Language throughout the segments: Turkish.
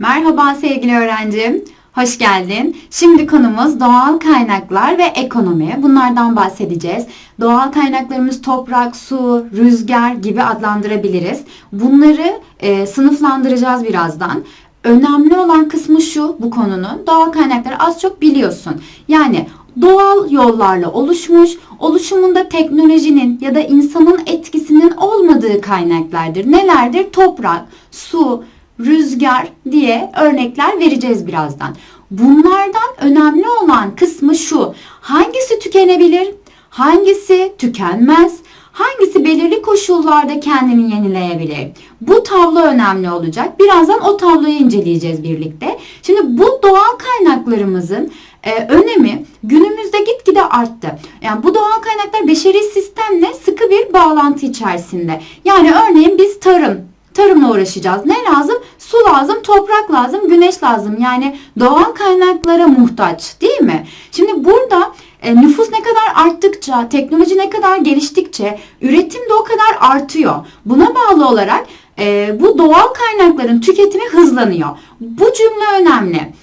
Merhaba sevgili öğrencim. Hoş geldin. Şimdi konumuz doğal kaynaklar ve ekonomi. Bunlardan bahsedeceğiz. Doğal kaynaklarımız toprak, su, rüzgar gibi adlandırabiliriz. Bunları e, sınıflandıracağız birazdan. Önemli olan kısmı şu bu konunun. Doğal kaynakları az çok biliyorsun. Yani doğal yollarla oluşmuş, oluşumunda teknolojinin ya da insanın etkisinin olmadığı kaynaklardır. Nelerdir? Toprak, su, rüzgar diye örnekler vereceğiz birazdan. Bunlardan önemli olan kısmı şu. Hangisi tükenebilir? Hangisi tükenmez? Hangisi belirli koşullarda kendini yenileyebilir? Bu tablo önemli olacak. Birazdan o tabloyu inceleyeceğiz birlikte. Şimdi bu doğal kaynaklarımızın e, önemi günümüzde gitgide arttı. Yani bu doğal kaynaklar beşeri sistemle sıkı bir bağlantı içerisinde. Yani örneğin biz tarım, tarımla uğraşacağız. Ne lazım? Su lazım, toprak lazım, güneş lazım. Yani doğal kaynaklara muhtaç değil mi? Şimdi burada e, nüfus ne kadar arttıkça, teknoloji ne kadar geliştikçe üretim de o kadar artıyor. Buna bağlı olarak e, bu doğal kaynakların tüketimi hızlanıyor. Bu cümle önemli.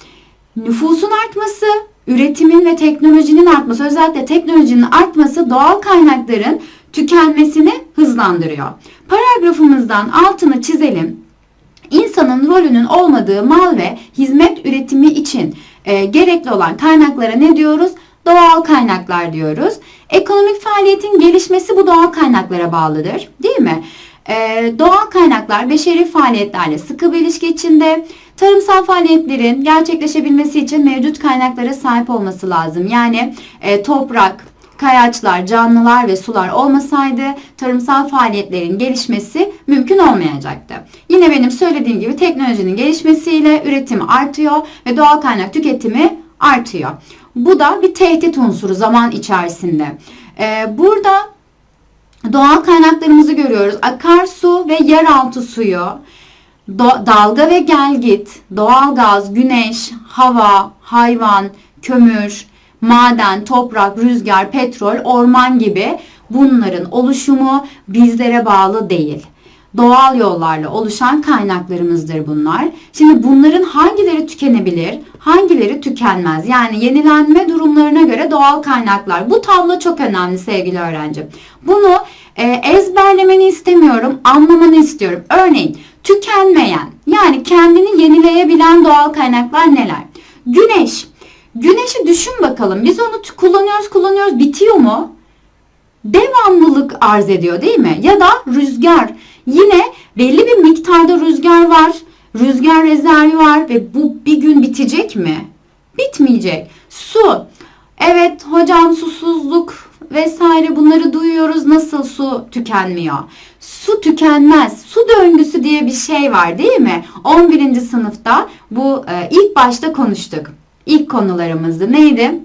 Nüfusun artması, üretimin ve teknolojinin artması, özellikle teknolojinin artması doğal kaynakların tükenmesini hızlandırıyor. Paragrafımızdan altını çizelim. İnsanın rolünün olmadığı mal ve hizmet üretimi için e, gerekli olan kaynaklara ne diyoruz? Doğal kaynaklar diyoruz. Ekonomik faaliyetin gelişmesi bu doğal kaynaklara bağlıdır. Değil mi? Ee, doğal kaynaklar beşeri faaliyetlerle sıkı bir ilişki içinde. Tarımsal faaliyetlerin gerçekleşebilmesi için mevcut kaynaklara sahip olması lazım. Yani e, toprak, kayaçlar, canlılar ve sular olmasaydı tarımsal faaliyetlerin gelişmesi mümkün olmayacaktı. Yine benim söylediğim gibi teknolojinin gelişmesiyle üretim artıyor ve doğal kaynak tüketimi artıyor. Bu da bir tehdit unsuru zaman içerisinde. Ee, burada doğal kaynaklarımızı görüyoruz. Akarsu ve yeraltı suyu, do- dalga ve gelgit, doğalgaz, güneş, hava, hayvan, kömür, maden, toprak, rüzgar, petrol, orman gibi bunların oluşumu bizlere bağlı değil. Doğal yollarla oluşan kaynaklarımızdır bunlar. Şimdi bunların hangileri tükenebilir, hangileri tükenmez? Yani yenilenme durumlarına göre doğal kaynaklar. Bu tablo çok önemli sevgili öğrencim. Bunu e, ezberlemeni istemiyorum, anlamanı istiyorum. Örneğin tükenmeyen yani kendini yenileyebilen doğal kaynaklar neler? Güneş. Güneşi düşün bakalım. Biz onu kullanıyoruz, kullanıyoruz. Bitiyor mu? Devamlılık arz ediyor değil mi? Ya da rüzgar. Yine belli bir miktarda rüzgar var. Rüzgar rezervi var ve bu bir gün bitecek mi? Bitmeyecek. Su. Evet hocam susuzluk vesaire bunları duyuyoruz. Nasıl su tükenmiyor? Su tükenmez. Su döngüsü diye bir şey var değil mi? 11. sınıfta bu e, ilk başta konuştuk. İlk konularımızdı. Neydi?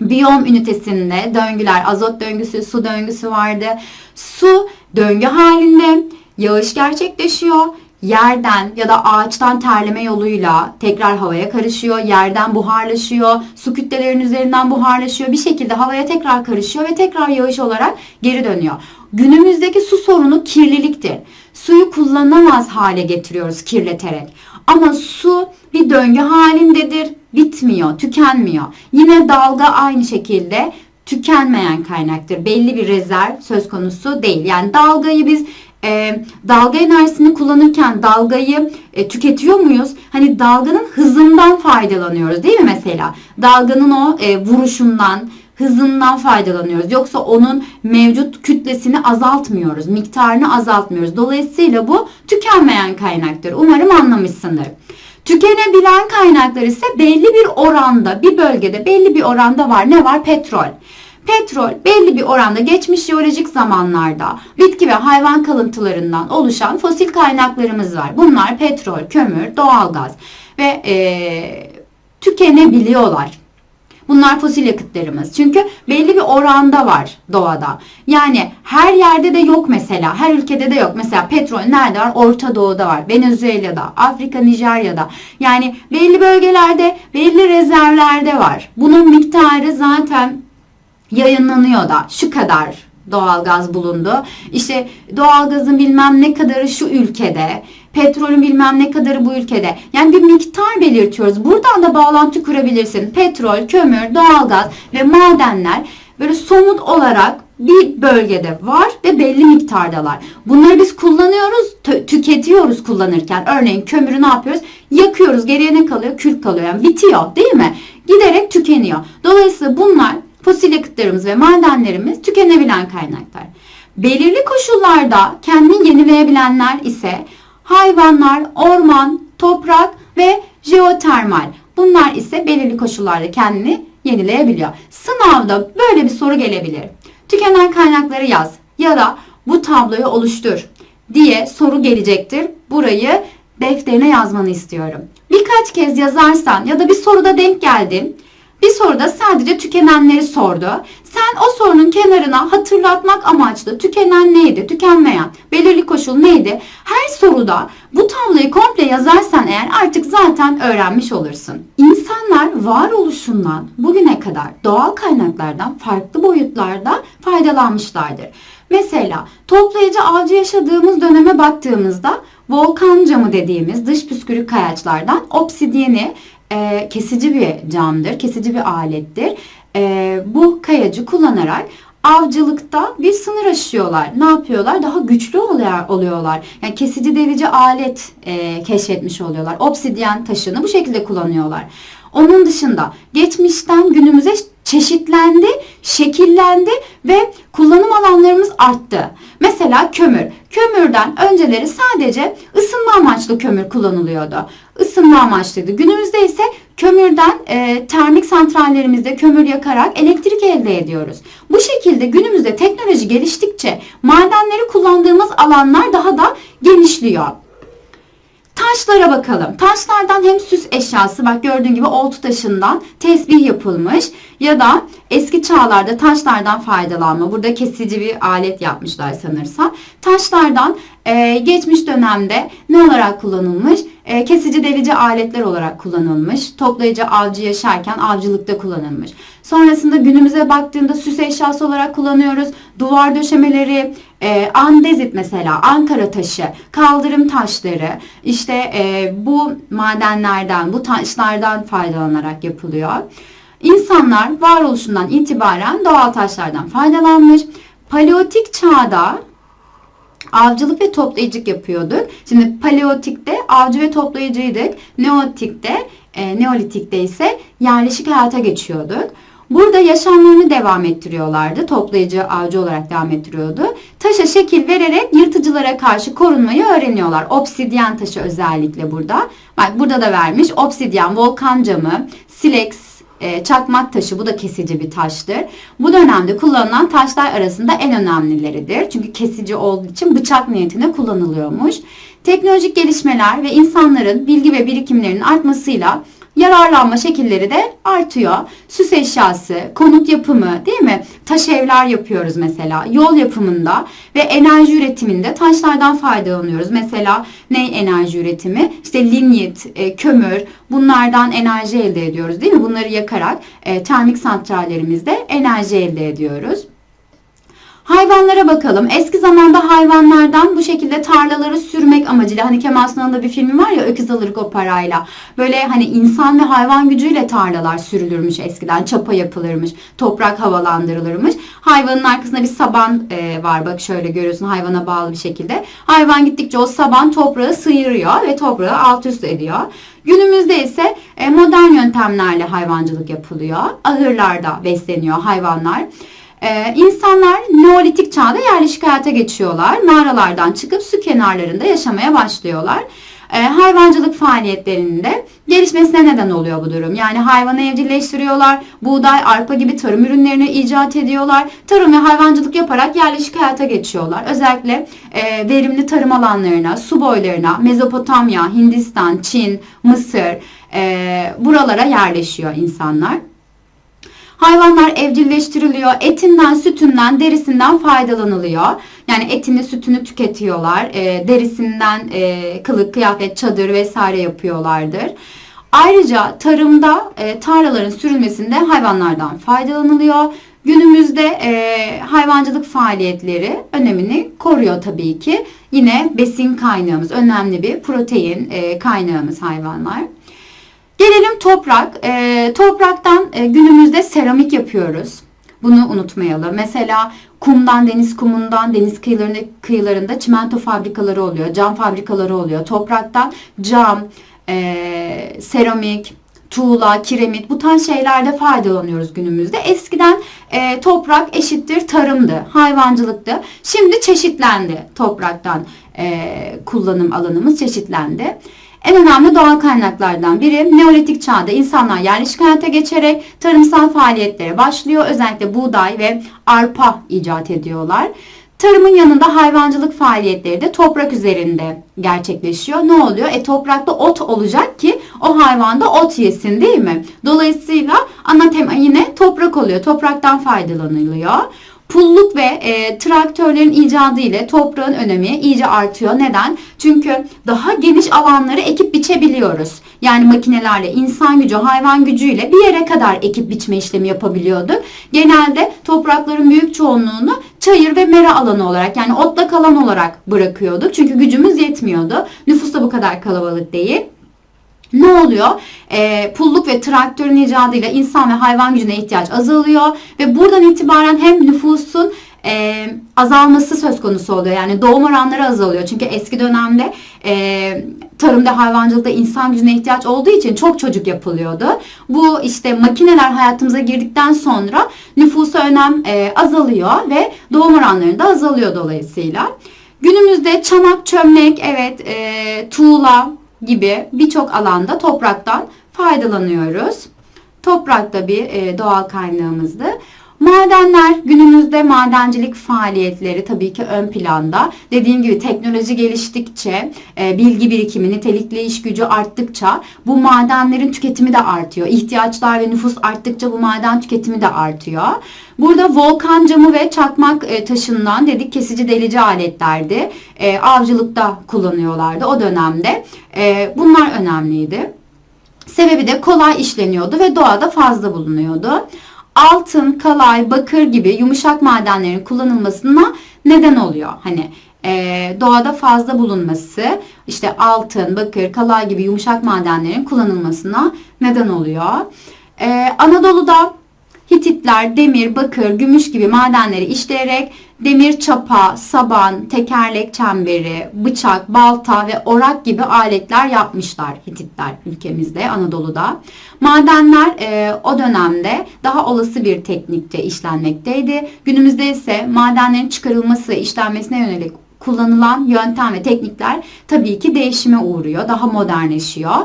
Biyom ünitesinde döngüler, azot döngüsü, su döngüsü vardı. Su döngü halinde yağış gerçekleşiyor. Yerden ya da ağaçtan terleme yoluyla tekrar havaya karışıyor. Yerden buharlaşıyor. Su kütlelerinin üzerinden buharlaşıyor. Bir şekilde havaya tekrar karışıyor ve tekrar yağış olarak geri dönüyor. Günümüzdeki su sorunu kirliliktir. Suyu kullanamaz hale getiriyoruz kirleterek. Ama su bir döngü halindedir. Bitmiyor, tükenmiyor. Yine dalga aynı şekilde tükenmeyen kaynaktır. Belli bir rezerv söz konusu değil. Yani dalgayı biz e, dalga enerjisini kullanırken dalgayı e, tüketiyor muyuz? Hani dalganın hızından faydalanıyoruz değil mi mesela? Dalganın o e, vuruşundan, hızından faydalanıyoruz. Yoksa onun mevcut kütlesini azaltmıyoruz, miktarını azaltmıyoruz. Dolayısıyla bu tükenmeyen kaynaktır. Umarım anlamışsındır. Tükenebilen kaynaklar ise belli bir oranda, bir bölgede belli bir oranda var. Ne var? Petrol. Petrol belli bir oranda geçmiş jeolojik zamanlarda bitki ve hayvan kalıntılarından oluşan fosil kaynaklarımız var. Bunlar petrol, kömür, doğalgaz ve eee, tükenebiliyorlar. Bunlar fosil yakıtlarımız. Çünkü belli bir oranda var doğada. Yani her yerde de yok mesela. Her ülkede de yok. Mesela petrol nerede var? Orta Doğu'da var. Venezuela'da, Afrika, Nijerya'da. Yani belli bölgelerde, belli rezervlerde var. Bunun miktarı zaten yayınlanıyor da şu kadar doğalgaz bulundu. İşte doğalgazın bilmem ne kadarı şu ülkede Petrolün bilmem ne kadarı bu ülkede. Yani bir miktar belirtiyoruz. Buradan da bağlantı kurabilirsin. Petrol, kömür, doğalgaz ve madenler böyle somut olarak bir bölgede var ve belli miktardalar. Bunları biz kullanıyoruz, tü- tüketiyoruz kullanırken. Örneğin kömürü ne yapıyoruz? Yakıyoruz. Geriye ne kalıyor? Kül kalıyor. Yani bitiyor değil mi? Giderek tükeniyor. Dolayısıyla bunlar fosil yakıtlarımız ve madenlerimiz tükenebilen kaynaklar. Belirli koşullarda kendini yenileyebilenler ise hayvanlar, orman, toprak ve jeotermal. Bunlar ise belirli koşullarda kendini yenileyebiliyor. Sınavda böyle bir soru gelebilir. Tükenen kaynakları yaz ya da bu tabloyu oluştur diye soru gelecektir. Burayı defterine yazmanı istiyorum. Birkaç kez yazarsan ya da bir soruda denk geldin. Bir soruda sadece tükenenleri sordu. Sen o sorunun kenarına hatırlatmak amaçlı tükenen neydi, tükenmeyen, belirli koşul neydi? Her soruda bu tabloyu komple yazarsan eğer artık zaten öğrenmiş olursun. İnsanlar varoluşundan bugüne kadar doğal kaynaklardan farklı boyutlarda faydalanmışlardır. Mesela toplayıcı avcı yaşadığımız döneme baktığımızda volkan camı dediğimiz dış püskürük kayaçlardan obsidiyeni e, kesici bir camdır, kesici bir alettir. E, bu kayacı kullanarak avcılıkta bir sınır aşıyorlar. Ne yapıyorlar? Daha güçlü oluyor, oluyorlar. Yani kesici delici alet e, keşfetmiş oluyorlar. Obsidyen taşını bu şekilde kullanıyorlar. Onun dışında geçmişten günümüze çeşitlendi, şekillendi ve kullanım alanlarımız arttı. Mesela kömür. Kömürden önceleri sadece ısınma amaçlı kömür kullanılıyordu. Isınma amaçlıydı. Günümüzde ise kömürden e, termik santrallerimizde kömür yakarak elektrik elde ediyoruz. Bu şekilde günümüzde teknoloji geliştikçe madenleri kullandığımız alanlar daha da genişliyor. Taşlara bakalım. Taşlardan hem süs eşyası bak gördüğün gibi oltu taşından tesbih yapılmış ya da eski çağlarda taşlardan faydalanma. Burada kesici bir alet yapmışlar sanırsam. Taşlardan e, geçmiş dönemde ne olarak kullanılmış? E, kesici delici aletler olarak kullanılmış. Toplayıcı avcı yaşarken avcılıkta kullanılmış. Sonrasında günümüze baktığında süs eşyası olarak kullanıyoruz. Duvar döşemeleri, e, andezit mesela, Ankara taşı, kaldırım taşları, işte e, bu madenlerden, bu taşlardan faydalanarak yapılıyor. İnsanlar varoluşundan itibaren doğal taşlardan faydalanmış. Paleotik çağda avcılık ve toplayıcılık yapıyorduk. Şimdi paleotikte avcı ve toplayıcıydık. Neolitikte, e, neolitikte ise yerleşik hayata geçiyorduk. Burada yaşamlarını devam ettiriyorlardı. Toplayıcı, avcı olarak devam ettiriyordu. Taşa şekil vererek yırtıcılara karşı korunmayı öğreniyorlar. Obsidyen taşı özellikle burada. Bak burada da vermiş. Obsidyen, volkan camı, silex, e, çakmak taşı bu da kesici bir taştır. Bu dönemde kullanılan taşlar arasında en önemlileridir. Çünkü kesici olduğu için bıçak niyetine kullanılıyormuş. Teknolojik gelişmeler ve insanların bilgi ve birikimlerinin artmasıyla yararlanma şekilleri de artıyor. Süs eşyası, konut yapımı değil mi? Taş evler yapıyoruz mesela. Yol yapımında ve enerji üretiminde taşlardan faydalanıyoruz. Mesela ne enerji üretimi? İşte linyit, e, kömür bunlardan enerji elde ediyoruz değil mi? Bunları yakarak e, termik santrallerimizde enerji elde ediyoruz. Hayvanlara bakalım. Eski zamanda hayvanlardan bu şekilde tarlaları sürmek amacıyla hani Kemal Sunal'ın da bir filmi var ya Öküz alırık o parayla. Böyle hani insan ve hayvan gücüyle tarlalar sürülürmüş eskiden. Çapa yapılırmış. Toprak havalandırılırmış. Hayvanın arkasında bir saban e, var. Bak şöyle görüyorsun hayvana bağlı bir şekilde. Hayvan gittikçe o saban toprağı sıyırıyor ve toprağı alt üst ediyor. Günümüzde ise e, modern yöntemlerle hayvancılık yapılıyor. Ahırlarda besleniyor hayvanlar. Ee, insanlar Neolitik çağda yerleşik hayata geçiyorlar. Mağaralardan çıkıp su kenarlarında yaşamaya başlıyorlar. Ee, hayvancılık faaliyetlerinde gelişmesine neden oluyor bu durum. Yani hayvanı evcilleştiriyorlar, buğday, arpa gibi tarım ürünlerini icat ediyorlar. Tarım ve hayvancılık yaparak yerleşik hayata geçiyorlar. Özellikle e, verimli tarım alanlarına, su boylarına, Mezopotamya, Hindistan, Çin, Mısır e, buralara yerleşiyor insanlar. Hayvanlar evcilleştiriliyor. Etinden, sütünden, derisinden faydalanılıyor. Yani etini, sütünü tüketiyorlar. E, derisinden e, kılık, kıyafet, çadır vesaire yapıyorlardır. Ayrıca tarımda e, tarlaların sürülmesinde hayvanlardan faydalanılıyor. Günümüzde e, hayvancılık faaliyetleri önemini koruyor tabii ki. Yine besin kaynağımız, önemli bir protein e, kaynağımız hayvanlar. Gelelim toprak. E, topraktan e, günümüzde seramik yapıyoruz. Bunu unutmayalım. Mesela kumdan, deniz kumundan, deniz kıyılarında, kıyılarında çimento fabrikaları oluyor, cam fabrikaları oluyor. Topraktan cam, e, seramik, tuğla, kiremit bu tarz şeylerde faydalanıyoruz günümüzde. Eskiden e, toprak eşittir tarımdı, hayvancılıktı. Şimdi çeşitlendi topraktan e, kullanım alanımız çeşitlendi. En önemli doğal kaynaklardan biri Neolitik çağda insanlar yerleşik hayata geçerek tarımsal faaliyetlere başlıyor. Özellikle buğday ve arpa icat ediyorlar. Tarımın yanında hayvancılık faaliyetleri de toprak üzerinde gerçekleşiyor. Ne oluyor? E toprakta ot olacak ki o hayvan da ot yesin değil mi? Dolayısıyla ana tema yine toprak oluyor. Topraktan faydalanılıyor. Pulluk ve e, traktörlerin icadı ile toprağın önemi iyice artıyor. Neden? Çünkü daha geniş alanları ekip biçebiliyoruz. Yani makinelerle, insan gücü, hayvan gücüyle bir yere kadar ekip biçme işlemi yapabiliyorduk. Genelde toprakların büyük çoğunluğunu çayır ve mera alanı olarak yani otlak alan olarak bırakıyorduk. Çünkü gücümüz yetmiyordu. Nüfus da bu kadar kalabalık değil. Ne oluyor? E, pulluk ve traktörün icadıyla insan ve hayvan gücüne ihtiyaç azalıyor ve buradan itibaren hem nüfusun e, azalması söz konusu oluyor. Yani doğum oranları azalıyor. Çünkü eski dönemde e, tarımda, hayvancılıkta insan gücüne ihtiyaç olduğu için çok çocuk yapılıyordu. Bu işte makineler hayatımıza girdikten sonra nüfusa önem e, azalıyor ve doğum oranları da azalıyor dolayısıyla. Günümüzde çanak, çömlek, evet, e, tuğla, gibi birçok alanda topraktan faydalanıyoruz. Toprak da bir e, doğal kaynağımızdı. Madenler günümüzde madencilik faaliyetleri tabii ki ön planda. Dediğim gibi teknoloji geliştikçe, e, bilgi birikimi, nitelikli iş gücü arttıkça bu madenlerin tüketimi de artıyor. İhtiyaçlar ve nüfus arttıkça bu maden tüketimi de artıyor. Burada volkan camı ve çakmak e, taşından dedik kesici delici aletlerdi. E, avcılıkta kullanıyorlardı o dönemde. E, bunlar önemliydi. Sebebi de kolay işleniyordu ve doğada fazla bulunuyordu altın, kalay, bakır gibi yumuşak madenlerin kullanılmasına neden oluyor. Hani e, doğada fazla bulunması işte altın, bakır, kalay gibi yumuşak madenlerin kullanılmasına neden oluyor. E, Anadolu'da Hititler demir, bakır, gümüş gibi madenleri işleyerek demir çapa, saban, tekerlek çemberi, bıçak, balta ve orak gibi aletler yapmışlar Hititler ülkemizde, Anadolu'da. Madenler e, o dönemde daha olası bir teknikte işlenmekteydi. Günümüzde ise madenlerin çıkarılması, işlenmesine yönelik kullanılan yöntem ve teknikler tabii ki değişime uğruyor, daha modernleşiyor.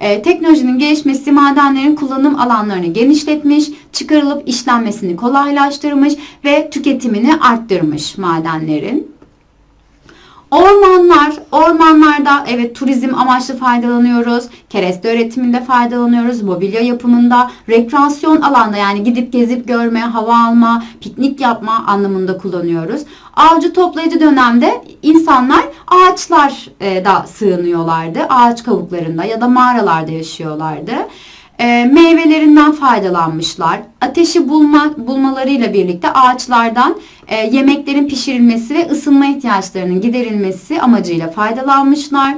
E, teknolojinin gelişmesi madenlerin kullanım alanlarını genişletmiş, çıkarılıp işlenmesini kolaylaştırmış ve tüketimini arttırmış madenlerin. Ormanlar, ormanlarda evet turizm amaçlı faydalanıyoruz. Kereste üretiminde faydalanıyoruz. Mobilya yapımında, rekreasyon alanda yani gidip gezip görme, hava alma, piknik yapma anlamında kullanıyoruz. Avcı toplayıcı dönemde insanlar ağaçlar e, da sığınıyorlardı. Ağaç kavuklarında ya da mağaralarda yaşıyorlardı e, meyvelerinden faydalanmışlar. Ateşi bulma, bulmalarıyla birlikte ağaçlardan e, yemeklerin pişirilmesi ve ısınma ihtiyaçlarının giderilmesi amacıyla faydalanmışlar.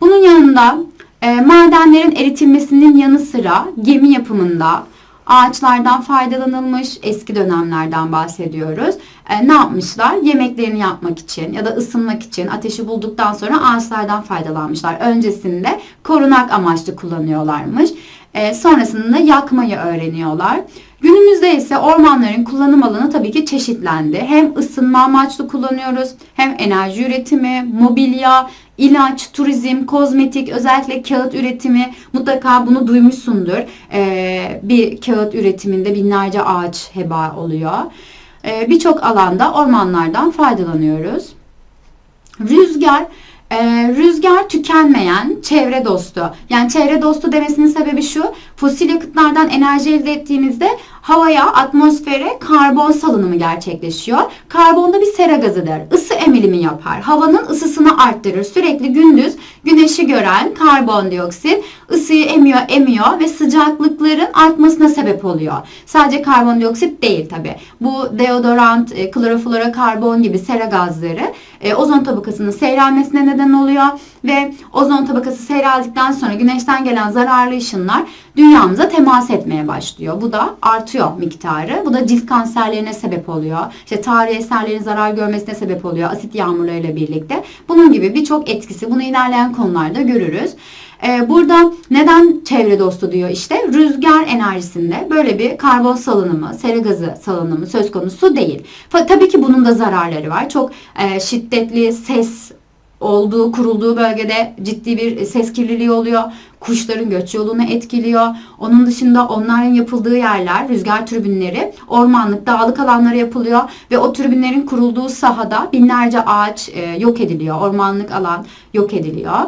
Bunun yanında e, madenlerin eritilmesinin yanı sıra gemi yapımında ağaçlardan faydalanılmış eski dönemlerden bahsediyoruz. E, ne yapmışlar? Yemeklerini yapmak için ya da ısınmak için ateşi bulduktan sonra ağaçlardan faydalanmışlar. Öncesinde korunak amaçlı kullanıyorlarmış. E, sonrasında yakmayı öğreniyorlar. Günümüzde ise ormanların kullanım alanı tabii ki çeşitlendi. Hem ısınma amaçlı kullanıyoruz, hem enerji üretimi, mobilya, ilaç, turizm, kozmetik, özellikle kağıt üretimi mutlaka bunu duymuşsundur. Ee, bir kağıt üretiminde binlerce ağaç heba oluyor. Ee, Birçok alanda ormanlardan faydalanıyoruz. Rüzgar Ee, rüzgar tükenmeyen çevre dostu. Yani çevre dostu demesinin sebebi şu. Fosil yakıtlardan enerji elde ettiğimizde havaya, atmosfere karbon salınımı gerçekleşiyor. Karbon da bir sera gazıdır. Isı emilimi yapar. Havanın ısısını arttırır. Sürekli gündüz güneşi gören karbondioksit ısıyı emiyor, emiyor ve sıcaklıkların artmasına sebep oluyor. Sadece karbondioksit değil tabi. Bu deodorant, e, kloroflorokarbon gibi sera gazları e, ozon tabakasının seyrelmesine neden oluyor ve ozon tabakası seyreldikten sonra güneşten gelen zararlı ışınlar dünyamıza temas etmeye başlıyor. Bu da artıyor miktarı. Bu da cilt kanserlerine sebep oluyor. İşte tarihi eserlerin zarar görmesine sebep oluyor. Asit yağmurlarıyla birlikte. Bunun gibi birçok etkisi. Bunu ilerleyen konularda görürüz. Ee, burada neden çevre dostu diyor işte rüzgar enerjisinde böyle bir karbon salınımı, sera gazı salınımı söz konusu değil. Tabii ki bunun da zararları var. Çok e, şiddetli ses olduğu, kurulduğu bölgede ciddi bir ses kirliliği oluyor. Kuşların göç yolunu etkiliyor. Onun dışında onların yapıldığı yerler, rüzgar türbinleri ormanlık, dağlık alanlara yapılıyor ve o türbinlerin kurulduğu sahada binlerce ağaç e, yok ediliyor. Ormanlık alan yok ediliyor.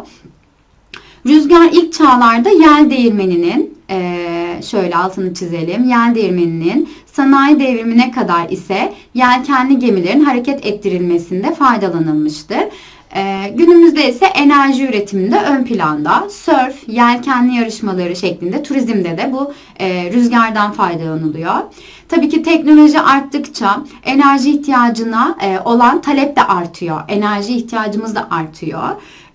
Rüzgar ilk çağlarda yel değirmeninin eee, şöyle altını çizelim. Yel değirmeninin sanayi devrimine kadar ise yelkenli gemilerin hareket ettirilmesinde faydalanılmıştır. Eee, günümüzde ise enerji üretiminde ön planda sörf, yelkenli yarışmaları şeklinde turizmde de bu eee, rüzgardan faydalanılıyor. Tabii ki teknoloji arttıkça enerji ihtiyacına eee, olan talep de artıyor. Enerji ihtiyacımız da artıyor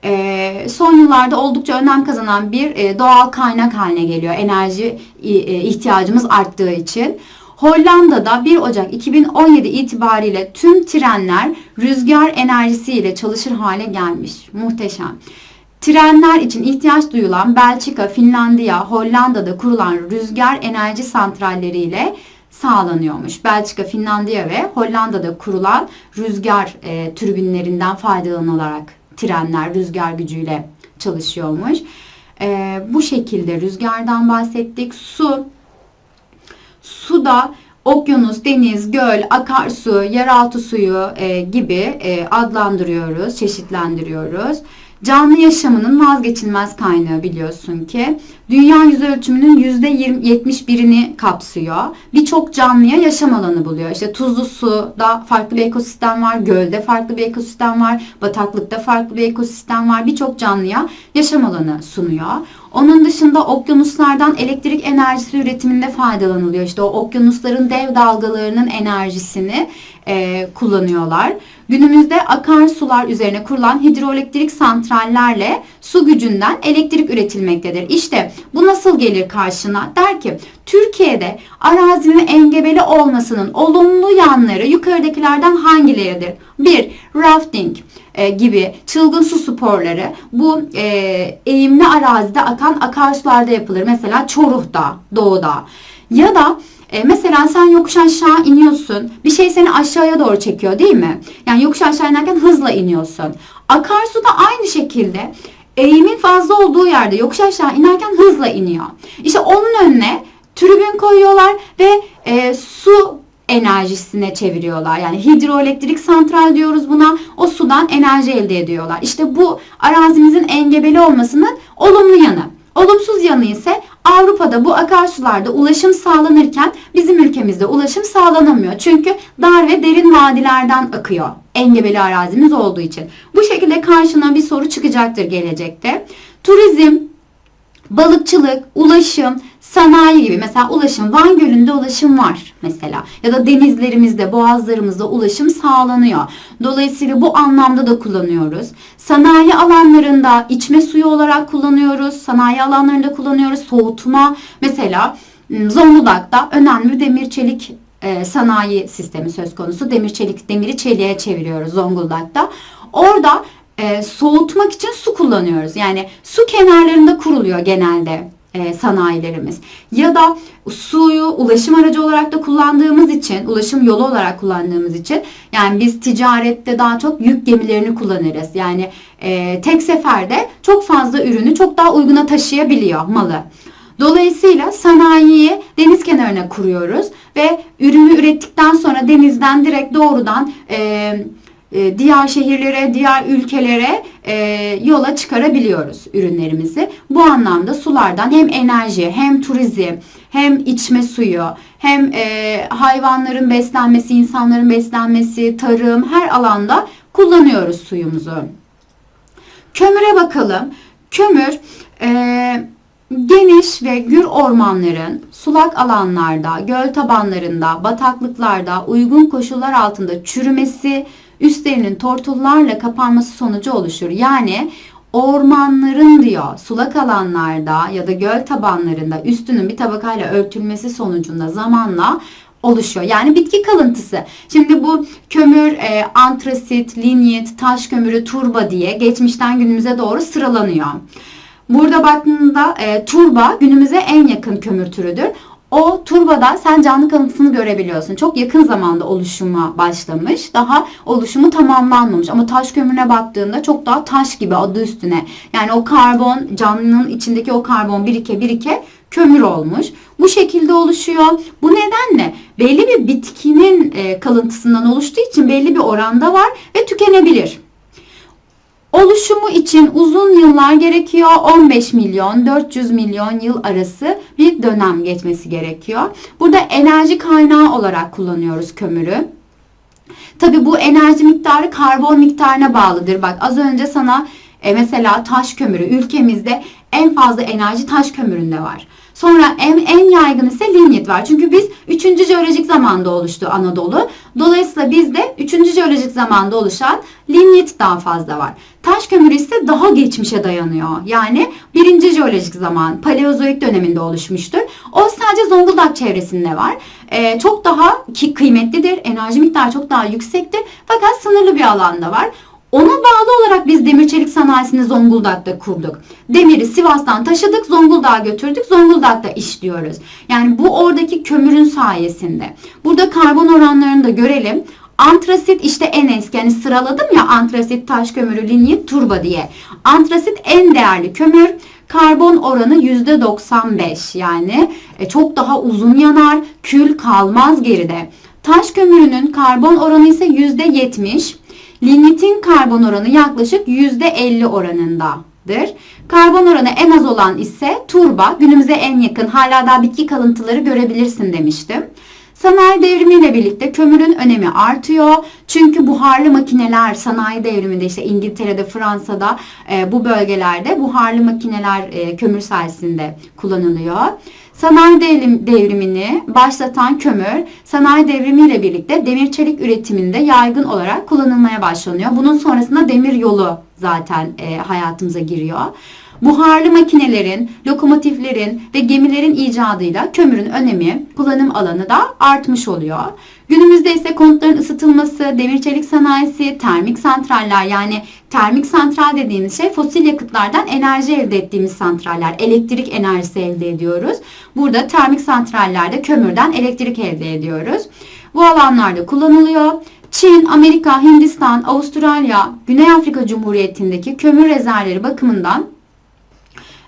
e, son yıllarda oldukça önem kazanan bir e, doğal kaynak haline geliyor enerji e, ihtiyacımız arttığı için. Hollanda'da 1 Ocak 2017 itibariyle tüm trenler rüzgar enerjisiyle çalışır hale gelmiş. Muhteşem. Trenler için ihtiyaç duyulan Belçika, Finlandiya, Hollanda'da kurulan rüzgar enerji santralleriyle sağlanıyormuş. Belçika, Finlandiya ve Hollanda'da kurulan rüzgar e, türbinlerinden faydalanılarak trenler rüzgar gücüyle çalışıyormuş. E, bu şekilde rüzgardan bahsettik. Su, suda okyanus, deniz, göl, akarsu, yeraltı suyu e, gibi e, adlandırıyoruz, çeşitlendiriyoruz. Canlı yaşamının vazgeçilmez kaynağı biliyorsun ki. Dünya yüz ölçümünün %71'ini kapsıyor. Birçok canlıya yaşam alanı buluyor. İşte tuzlu suda farklı bir ekosistem var, gölde farklı bir ekosistem var, bataklıkta farklı bir ekosistem var. Birçok canlıya yaşam alanı sunuyor. Onun dışında okyanuslardan elektrik enerjisi üretiminde faydalanılıyor. İşte o okyanusların dev dalgalarının enerjisini e, kullanıyorlar. Günümüzde akarsular üzerine kurulan hidroelektrik santrallerle su gücünden elektrik üretilmektedir. İşte bu nasıl gelir karşına? Der ki Türkiye'de arazinin engebeli olmasının olumlu yanları yukarıdakilerden hangileridir? 1. Rafting e, gibi çılgın su sporları bu e, eğimli arazide akan akarsularda yapılır. Mesela Çoruh'da, Doğu'da. Ya da e, mesela sen yokuş aşağı iniyorsun. Bir şey seni aşağıya doğru çekiyor değil mi? Yani yokuş aşağı inerken hızla iniyorsun. Akarsu da aynı şekilde eğimin fazla olduğu yerde yokuş aşağı inerken hızla iniyor. İşte onun önüne tribün koyuyorlar ve e, su enerjisine çeviriyorlar. Yani hidroelektrik santral diyoruz buna. O sudan enerji elde ediyorlar. İşte bu arazimizin engebeli olmasının olumlu yanı. Olumsuz yanı ise Avrupa'da bu akarsularda ulaşım sağlanırken bizim ülkemizde ulaşım sağlanamıyor. Çünkü dar ve derin vadilerden akıyor. Engebeli arazimiz olduğu için. Bu şekilde karşına bir soru çıkacaktır gelecekte. Turizm, balıkçılık, ulaşım, sanayi gibi mesela ulaşım Van Gölü'nde ulaşım var mesela ya da denizlerimizde, boğazlarımızda ulaşım sağlanıyor. Dolayısıyla bu anlamda da kullanıyoruz. Sanayi alanlarında içme suyu olarak kullanıyoruz. Sanayi alanlarında kullanıyoruz. Soğutma mesela ıı, Zonguldak'ta önemli demir çelik e, sanayi sistemi söz konusu. Demir çelik demiri çeliğe çeviriyoruz Zonguldak'ta. Orada e, soğutmak için su kullanıyoruz. Yani su kenarlarında kuruluyor genelde e, sanayilerimiz. Ya da suyu ulaşım aracı olarak da kullandığımız için, ulaşım yolu olarak kullandığımız için yani biz ticarette daha çok yük gemilerini kullanırız. Yani e, tek seferde çok fazla ürünü çok daha uyguna taşıyabiliyor malı. Dolayısıyla sanayiyi deniz kenarına kuruyoruz ve ürünü ürettikten sonra denizden direkt doğrudan e, diğer şehirlere, diğer ülkelere e, yola çıkarabiliyoruz ürünlerimizi. Bu anlamda sulardan hem enerji, hem turizm, hem içme suyu, hem e, hayvanların beslenmesi, insanların beslenmesi, tarım her alanda kullanıyoruz suyumuzu. Kömüre bakalım. Kömür e, geniş ve gür ormanların sulak alanlarda, göl tabanlarında, bataklıklarda uygun koşullar altında çürümesi, üstlerinin tortullarla kapanması sonucu oluşur. Yani ormanların diyor sulak alanlarda ya da göl tabanlarında üstünün bir tabakayla örtülmesi sonucunda zamanla oluşuyor. Yani bitki kalıntısı. Şimdi bu kömür, e, antrasit, linyit, taş kömürü, turba diye geçmişten günümüze doğru sıralanıyor. Burada baktığında e, turba günümüze en yakın kömür türüdür. O turbada sen canlı kalıntısını görebiliyorsun. Çok yakın zamanda oluşuma başlamış. Daha oluşumu tamamlanmamış. Ama taş kömürüne baktığında çok daha taş gibi adı üstüne. Yani o karbon, canlının içindeki o karbon birike birike kömür olmuş. Bu şekilde oluşuyor. Bu nedenle belli bir bitkinin e, kalıntısından oluştuğu için belli bir oranda var ve tükenebilir. Oluşumu için uzun yıllar gerekiyor. 15 milyon 400 milyon yıl arası bir dönem geçmesi gerekiyor. Burada enerji kaynağı olarak kullanıyoruz kömürü. Tabi bu enerji miktarı karbon miktarına bağlıdır. Bak az önce sana e, mesela taş kömürü ülkemizde en fazla enerji taş kömüründe var. Sonra en, en yaygın ise linyit var. Çünkü biz 3. jeolojik zamanda oluştu Anadolu. Dolayısıyla bizde 3. jeolojik zamanda oluşan linyit daha fazla var. Taş kömürü ise daha geçmişe dayanıyor. Yani 1. jeolojik zaman Paleozoik döneminde oluşmuştur. O sadece Zonguldak çevresinde var. Ee, çok daha ki kıymetlidir. Enerji miktarı çok daha yüksektir. Fakat sınırlı bir alanda var. Ona bağlı olarak biz demir çelik sanayisini Zonguldak'ta kurduk. Demiri Sivas'tan taşıdık, Zonguldak'a götürdük, Zonguldak'ta işliyoruz. Yani bu oradaki kömürün sayesinde. Burada karbon oranlarını da görelim. Antrasit işte en eski yani sıraladım ya antrasit, taş kömürü, linyit, turba diye. Antrasit en değerli kömür. Karbon oranı %95 yani e, çok daha uzun yanar, kül kalmaz geride. Taş kömürünün karbon oranı ise %70. Lignitin karbon oranı yaklaşık %50 oranındadır. Karbon oranı en az olan ise turba. Günümüze en yakın hala daha bitki kalıntıları görebilirsin demiştim. Sanayi devrimiyle birlikte kömürün önemi artıyor. Çünkü buharlı makineler sanayi devriminde işte İngiltere'de, Fransa'da e, bu bölgelerde buharlı makineler e, kömür sayesinde kullanılıyor. Sanayi devrimini başlatan kömür, sanayi devrimiyle birlikte demir çelik üretiminde yaygın olarak kullanılmaya başlanıyor. Bunun sonrasında demir yolu zaten e, hayatımıza giriyor. Buharlı makinelerin, lokomotiflerin ve gemilerin icadıyla kömürün önemi, kullanım alanı da artmış oluyor. Günümüzde ise konutların ısıtılması, demir çelik sanayisi, termik santraller yani termik santral dediğimiz şey fosil yakıtlardan enerji elde ettiğimiz santraller. Elektrik enerjisi elde ediyoruz. Burada termik santrallerde kömürden elektrik elde ediyoruz. Bu alanlarda kullanılıyor. Çin, Amerika, Hindistan, Avustralya, Güney Afrika Cumhuriyeti'ndeki kömür rezervleri bakımından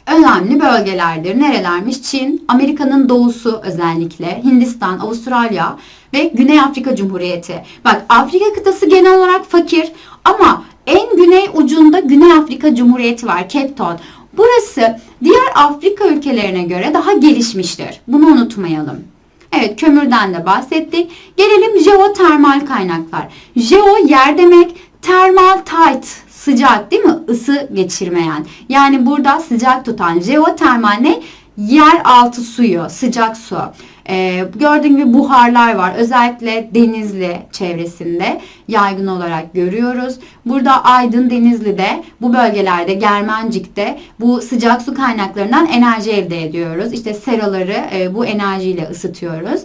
önemli bölgelerdir. Nerelermiş? Çin, Amerika'nın doğusu özellikle, Hindistan, Avustralya ve Güney Afrika Cumhuriyeti. Bak Afrika kıtası genel olarak fakir ama en güney ucunda Güney Afrika Cumhuriyeti var, Cape Town. Burası diğer Afrika ülkelerine göre daha gelişmiştir. Bunu unutmayalım. Evet kömürden de bahsettik. Gelelim jeotermal kaynaklar. Jeo yer demek, termal tight sıcak değil mi? Isı geçirmeyen. Yani burada sıcak tutan jeotermal ne? Yer altı suyu, sıcak su. Ee, gördüğün gibi buharlar var. Özellikle Denizli çevresinde yaygın olarak görüyoruz. Burada Aydın, Denizli'de bu bölgelerde Germencik'te bu sıcak su kaynaklarından enerji elde ediyoruz. İşte seraları e, bu enerjiyle ısıtıyoruz.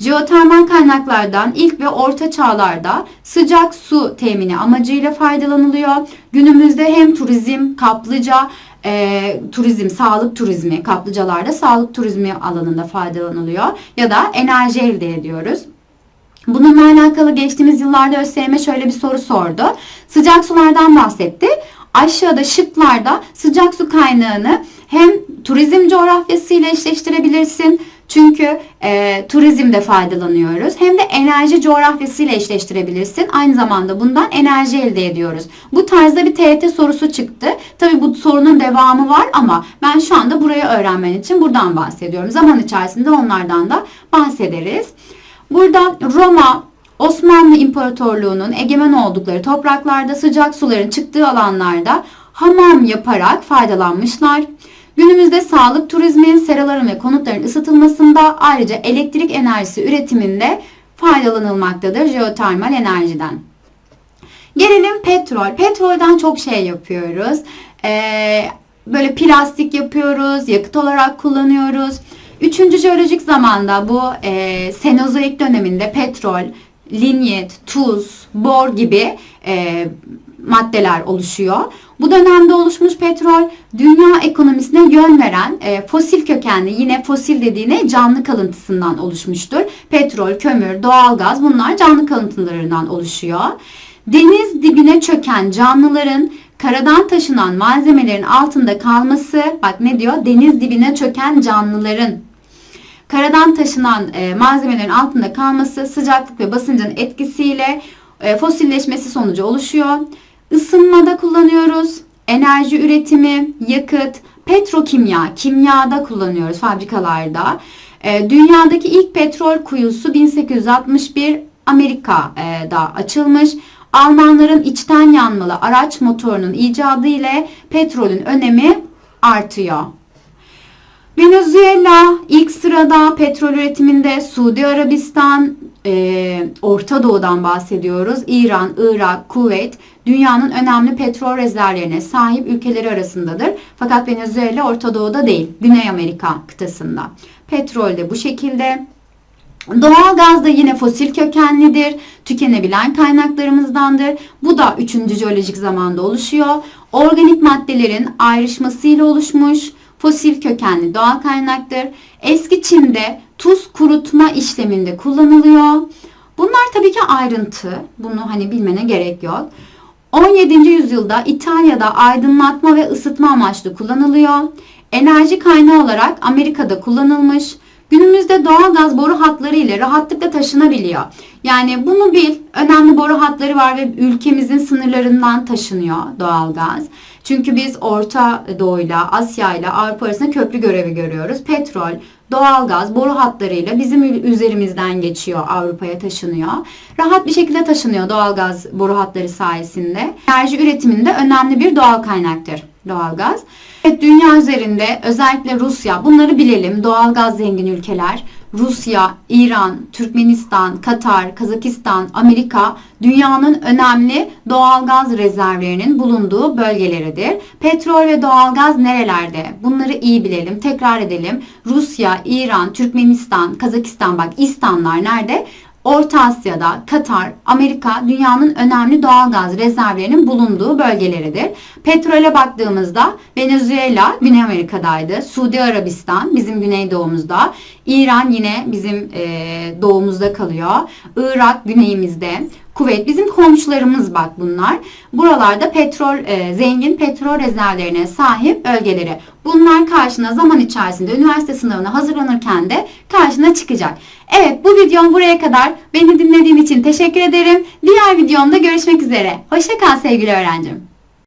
Jeotermal kaynaklardan ilk ve orta çağlarda sıcak su temini amacıyla faydalanılıyor. Günümüzde hem turizm, kaplıca, e, turizm, sağlık turizmi, kaplıcalarda sağlık turizmi alanında faydalanılıyor ya da enerji elde ediyoruz. Bununla alakalı geçtiğimiz yıllarda ÖSYM şöyle bir soru sordu. Sıcak sulardan bahsetti. Aşağıda şıklarda sıcak su kaynağını hem turizm coğrafyasıyla eşleştirebilirsin, Çünkü e, turizmde faydalanıyoruz. Hem de enerji coğrafyasıyla eşleştirebilirsin. Aynı zamanda bundan enerji elde ediyoruz. Bu tarzda bir TYT sorusu çıktı. Tabi bu sorunun devamı var ama ben şu anda burayı öğrenmen için buradan bahsediyorum. Zaman içerisinde onlardan da bahsederiz. Burada Roma, Osmanlı İmparatorluğu'nun egemen oldukları topraklarda sıcak suların çıktığı alanlarda hamam yaparak faydalanmışlar. Günümüzde sağlık turizmin, seraların ve konutların ısıtılmasında ayrıca elektrik enerjisi üretiminde faydalanılmaktadır jeotermal enerjiden. Gelelim petrol. Petrolden çok şey yapıyoruz. Ee, böyle plastik yapıyoruz, yakıt olarak kullanıyoruz. Üçüncü jeolojik zamanda bu e, Senozoik döneminde petrol, linyit, tuz, bor gibi e, maddeler oluşuyor. Bu dönemde oluşmuş petrol dünya ekonomisine yön veren e, fosil kökenli yine fosil dediğine canlı kalıntısından oluşmuştur. Petrol, kömür, doğalgaz bunlar canlı kalıntılarından oluşuyor. Deniz dibine çöken canlıların karadan taşınan malzemelerin altında kalması bak ne diyor? Deniz dibine çöken canlıların karadan taşınan e, malzemelerin altında kalması sıcaklık ve basıncın etkisiyle e, fosilleşmesi sonucu oluşuyor. Isınmada kullanıyoruz. Enerji üretimi, yakıt, petrokimya, kimyada kullanıyoruz fabrikalarda. E, dünyadaki ilk petrol kuyusu 1861 Amerika'da açılmış. Almanların içten yanmalı araç motorunun icadı ile petrolün önemi artıyor. Venezuela ilk sırada petrol üretiminde Suudi Arabistan, e, Orta Doğu'dan bahsediyoruz. İran, Irak, Kuveyt dünyanın önemli petrol rezervlerine sahip ülkeleri arasındadır. Fakat Venezuela Orta Doğu'da değil, Güney Amerika kıtasında. Petrol de bu şekilde. Doğal gaz da yine fosil kökenlidir. Tükenebilen kaynaklarımızdandır. Bu da 3. jeolojik zamanda oluşuyor. Organik maddelerin ayrışmasıyla oluşmuş fosil kökenli doğal kaynaktır. Eski Çin'de tuz kurutma işleminde kullanılıyor. Bunlar tabii ki ayrıntı. Bunu hani bilmene gerek yok. 17. yüzyılda İtalya'da aydınlatma ve ısıtma amaçlı kullanılıyor. Enerji kaynağı olarak Amerika'da kullanılmış. Günümüzde doğal gaz boru hatları ile rahatlıkla taşınabiliyor. Yani bunu bil, önemli boru hatları var ve ülkemizin sınırlarından taşınıyor doğal gaz. Çünkü biz Orta Doğu'yla, Asya ile Avrupa arasında köprü görevi görüyoruz. Petrol, doğalgaz, boru hatlarıyla bizim üzerimizden geçiyor, Avrupa'ya taşınıyor. Rahat bir şekilde taşınıyor doğalgaz boru hatları sayesinde. Enerji üretiminde önemli bir doğal kaynaktır doğalgaz. Evet, dünya üzerinde özellikle Rusya, bunları bilelim, doğalgaz zengin ülkeler. Rusya, İran, Türkmenistan, Katar, Kazakistan, Amerika dünyanın önemli doğalgaz rezervlerinin bulunduğu bölgeleridir. Petrol ve doğalgaz nerelerde? Bunları iyi bilelim. Tekrar edelim. Rusya, İran, Türkmenistan, Kazakistan bak İstanlar nerede? Orta Asya'da, Katar, Amerika dünyanın önemli doğalgaz rezervlerinin bulunduğu bölgeleridir. Petrole baktığımızda Venezuela Güney Amerika'daydı. Suudi Arabistan bizim güneydoğumuzda. İran yine bizim e, doğumuzda kalıyor. Irak güneyimizde. Kuveyt bizim komşularımız bak bunlar. Buralarda petrol e, zengin petrol rezervlerine sahip bölgeleri. Bunlar karşına zaman içerisinde üniversite sınavına hazırlanırken de karşına çıkacak. Evet bu videom buraya kadar. Beni dinlediğin için teşekkür ederim. Diğer videomda görüşmek üzere. Hoşça kal sevgili öğrencim.